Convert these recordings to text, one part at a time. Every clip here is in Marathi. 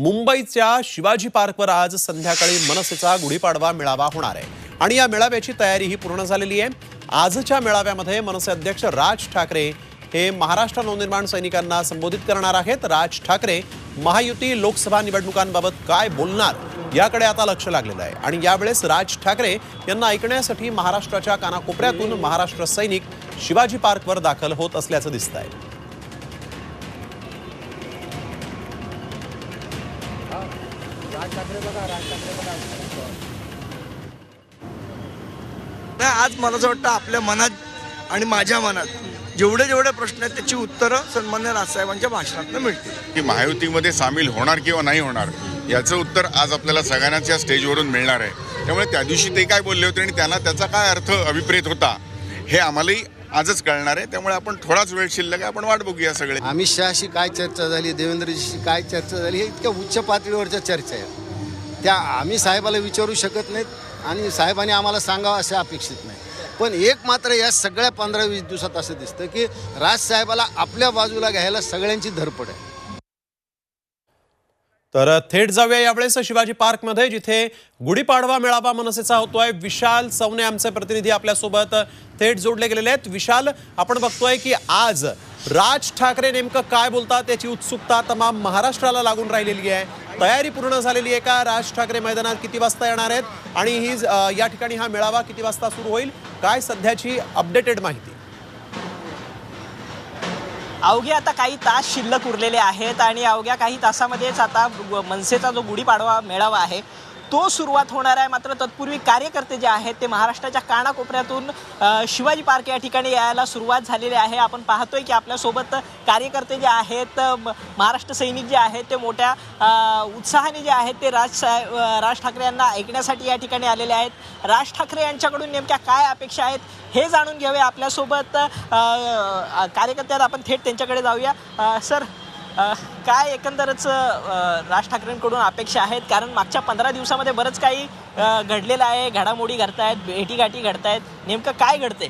मुंबईच्या शिवाजी पार्कवर आज संध्याकाळी मनसेचा गुढीपाडवा मेळावा होणार आहे. आणि या मेळाव्याची तयारी ही पूर्ण झालेली आहे. आजच्या मेळाव्यामध्ये मनसे अध्यक्ष राज ठाकरे हे महाराष्ट्र नवनिर्माण सैनिकांना संबोधित करणार आहेत. राज ठाकरे महायुती लोकसभा निवडणुकांबाबत काय बोलणार याकडे आता लक्ष लागलेलं आहे. आणि यावेळेस राज ठाकरे यांना ऐकण्यासाठी महाराष्ट्राच्या कानाकोपऱ्यातून महाराष्ट्र सैनिक शिवाजी पार्कवर दाखल होत असल्याचं दिसत आहे नाही आज मला असं वाटतं आपल्या मनात आणि माझ्या मनात जेवढे जेवढे प्रश्न आहेत त्याची उत्तरं सन्मान्य राजसाहेबांच्या भाषणातून मिळतील. की महायुतीमध्ये सामील होणार किंवा नाही होणार याचं उत्तर आज आपल्याला सगळ्यांनाच या स्टेजवरून मिळणार आहे. त्यामुळे त्या दिवशी ते काय बोलले होते आणि त्यांना त्याचा काय अर्थ अभिप्रेत होता हे आम्हालाही आजच कळणार आहे. त्यामुळे आपण थोडाच वेळ शिल्लक आहे. आपण वाट बघूया सगळे. अमित शहाशी काय चर्चा झाली? देवेंद्रजीशी काय चर्चा झाली? हे इतक्या उच्च पातळीवरच्या चर्चा आहेत. त्या आम्ही साहेबाला विचारू शकत नाहीत आणि साहेबांनी आम्हाला सांगावं असे अपेक्षित नाही. पण एक मात्र या सगळ्या पंधरा वीस दिवसात असं दिसतं की राज साहेबाला आपल्या बाजूला घ्यायला सगळ्यांची धरपड आहे. तर थेट जाऊया यावेळेस शिवाजी पार्कमध्ये जिथे गुढीपाडवा मेळावा मनसेचा होतोय. विशाल सवने आमचे प्रतिनिधी आपल्यासोबत थेट जोडले गेलेले आहेत. विशाल आपण बघतोय की आज राज ठाकरे नेमकं काय बोलतात याची उत्सुकता तमाम महाराष्ट्राला लागून राहिलेली आहे. तयारी पूर्ण झालेली आहे का? राज ठाकरे मैदानात किती वाजता येणार आहेत? आणि ही या ठिकाणी हा मेळावा किती वाजता सुरू होईल? काय सध्याची अपडेटेड माहिती? अवघे आता काही तास शिल्लक उरलेले आहेत आणि अवघ्या काही तासामध्येच आता मनसेचा जो गुढीपाडवा मेळावा आहे तो सुरुवात होणार आहे. मात्र तत्पूर्वी कार्यकर्ते जे आहेत ते महाराष्ट्राच्या कानाकोपऱ्यातून शिवाजी पार्क या ठिकाणी यायला सुरुवात झालेली आहे. आपण पाहतोय की आपल्यासोबत कार्यकर्ते जे आहेत म- महाराष्ट्र सैनिक जे आहेत ते मोठ्या उत्साहाने जे आहेत ते राज साहेब राज ठाकरे यांना ऐकण्यासाठी या ठिकाणी आलेले आहेत. राज ठाकरे यांच्याकडून नेमक्या काय अपेक्षा आहेत हे जाणून घेऊया आपल्यासोबत. कार्यकर्त्यात आपण थेट त्यांच्याकडे जाऊया. सर काय एकंदरच राज ठाकरेंकडून अपेक्षा आहेत? कारण मागच्या पंधरा दिवसामध्ये बरंच काही घडलेलं आहे. घडामोडी घडतायत भेटीगाठी घडतायत. नेमकं काय घडतंय?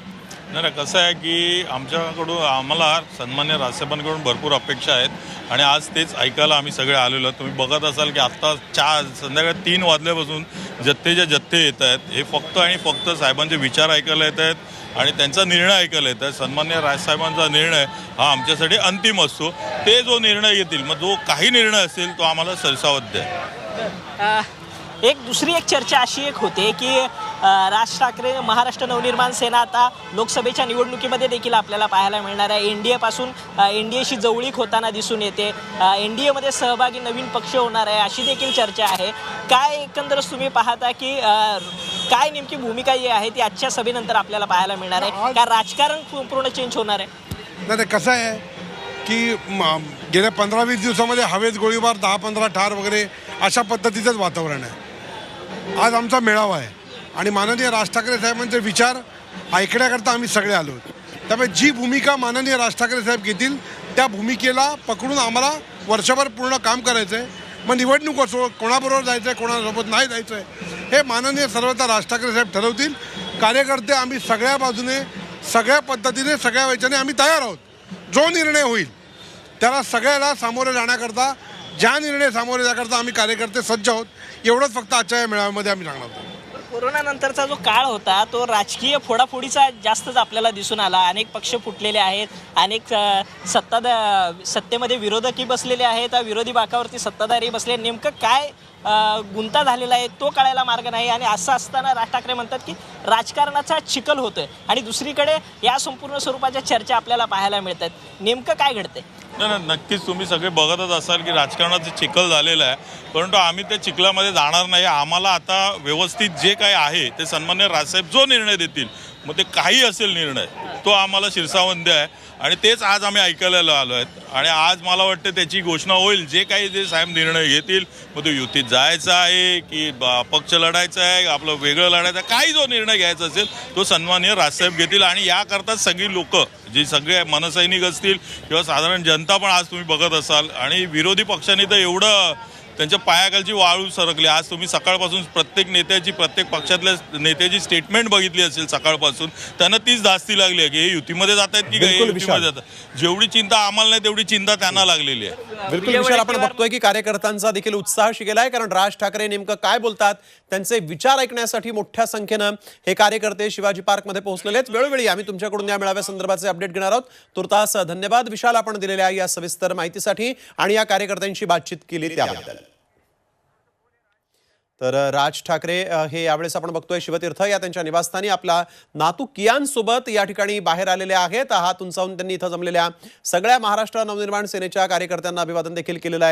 नाही कसं आहे की आमच्याकडून आम्हाला सन्मान्य राजसाहेबांकडून भरपूर अपेक्षा आहेत आणि आज तेच ऐकायला आम्ही सगळे आलेलो आहोत. तुम्ही बघत असाल की आत्ता चार संध्याकाळी तीन वाजल्यापासून जत्तेच्या जत्ते येत आहेत हे फक्त आणि फक्त साहेबांचे विचार ऐकायला येत आहेत आणि त्यांचा निर्णय ऐकायला येत आहे सन्मान्य राजसाहेबांचा निर्णय हा आमच्यासाठी अंतिम असतो. ते जो निर्णय घेतील मग जो काही निर्णय असेल तो आम्हाला सरसावत द्या. एक दुसरी एक चर्चा अशी एक होते की राज ठाकरे महाराष्ट्र नवनिर्माण सेना आता लोकसभेच्या निवडणुकीमध्ये देखील आपल्याला पाहायला मिळणार आहे. एन डी एपासून एन डी एशी जवळीक होताना दिसून येते. एन डी एमध्ये सहभागी नवीन पक्ष होणार आहे अशी देखील चर्चा आहे. काय एकंदरच तुम्ही पाहता की काय नेमकी भूमिका जी आहे ती आजच्या सभेनंतर आपल्याला पाहायला मिळणार आहे? का राजकारण पूर्ण चेंज होणार आहे? नाही कसं आहे की गेल्या पंधरा वीस दिवसामध्ये हवेत गोळीबार दहा पंधरा ठार वगैरे अशा पद्धतीचंच वातावरण आहे. आज आमचा मेळावा आहे. आणि माननीय राज ठाकरे साहेबांचे विचार ऐकण्याकरता आम्ही सगळे आलो त्यामुळे जी भूमिका माननीय राज ठाकरे साहेब घेतील त्या भूमिकेला पकडून आम्हाला वर्षभर पूर्ण काम करायचं आहे मग निवडणूक असो कोणाबरोबर जायचं आहे कोणासोबत नाही जायचं आहे हे माननीय सर्वता राज ठाकरे साहेब ठरवतील. कार्यकर्ते आम्ही सगळ्या बाजूने सगळ्या पद्धतीने सगळ्या वेळच्याने आम्ही तयार आहोत. जो निर्णय होईल त्याला सगळ्याला सामोरे जाण्याकरता ज्या निर्णय सामोरे जाण्याकरता आम्ही कार्यकर्ते सज्ज आहोत एवढंच फक्त आजच्या या मेळाव्यामध्ये आम्ही सांगणार आहोत. कोरोना नंतरचा जो काळ होता तो राजकीय फोडाफोडीचा जास्तच आपल्याला दिसून आला. अनेक पक्ष फुटलेले आहेत अनेक अ, सत्ता सत्तेमध्ये विरोधकही बसलेले आहेत विरोधी बाकावरती सत्ताधारी बसले नेमकं काय गुंता झालेला आहे तो कळायला मार्ग नाही आणि असं असताना राज ठाकरे म्हणतात की राजकारणाचा चिखल होतोय. आणि दुसरीकडे या संपूर्ण स्वरूपाच्या चर्चा आपल्याला पाहायला मिळत आहेत नेमकं काय घडतंय? नाही नक्कीच तुम्ही सगळे बघतच असाल की राजकारणाचं चिखल झालेलं आहे. परंतु आम्ही त्या चिखलामध्ये जाणार नाही. आम्हाला आता व्यवस्थित जे काय आहे ते सन्मान्य राजसाहेब जो निर्णय देतील मग ते काही असेल निर्णय तो आम्हाला शिरसावंत आहे आणि तेच आज आम्ही ऐकायला आलो आहेत. आणि आज मला वाटतं त्याची घोषणा होईल. जे काही जे साहेब निर्णय घेतील मग तो युतीत जायचा आहे की पक्ष लढायचा आहे आपलं वेगळं लढायचं आहे काही जो निर्णय घ्यायचा असेल तो सन्मान्य राजसाहेब घेतील. आणि याकरताच सगळी लोकं जे सगळे मनसैनिक असतील किंवा साधारण जनता पण आज तुम्ही बघत असाल. आणि विरोधी पक्षांनी तर एवढं त्यांच्या पायाखालची वाळू सरकली. आज तुम्ही सकाळपासून प्रत्येक नेत्याची प्रत्येक पक्षातल्या नेत्याची स्टेटमेंट बघितली असेल सकाळपासून. त्यांना तीच धास्ती लागली आहे की हे युतीमध्ये जात आहेत की काय? युतीमध्ये विशाल. जातात जेवढी चिंता आम्हाला नाही तेवढी चिंता त्यांना लागलेली आहे. बिलकुल विशाल आपण बघतोय की कार्यकर्त्यांचा देखील उत्साह शिकेला आहे कारण राज ठाकरे नेमकं काय बोलतात त्यांचे विचार ऐकण्यासाठी मोठ्या संख्येनं हे कार्यकर्ते शिवाजी पार्कमध्ये पोहोचलेले आहेत. वेळोवेळी आम्ही तुमच्याकडून या मेळाव्या संदर्भाचे अपडेट घेणार आहोत. तुर्तास धन्यवाद विशाल आपण दिलेल्या या सविस्तर माहितीसाठी आणि या कार्यकर्त्यांशी बातचीत केली त्याबद्दल. तर राज ठाकरे हे यावेळेस आपण बघतोय शिवतीर्थ या त्यांच्या निवासस्थानी आपला नातू कियांसोबत या ठिकाणी बाहेर आलेले आहेत. हात उंचावून त्यांनी इथं जमलेल्या सगळ्या महाराष्ट्र नवनिर्माण सेनेच्या कार्यकर्त्यांना अभिवादन देखील केलेलं आहे.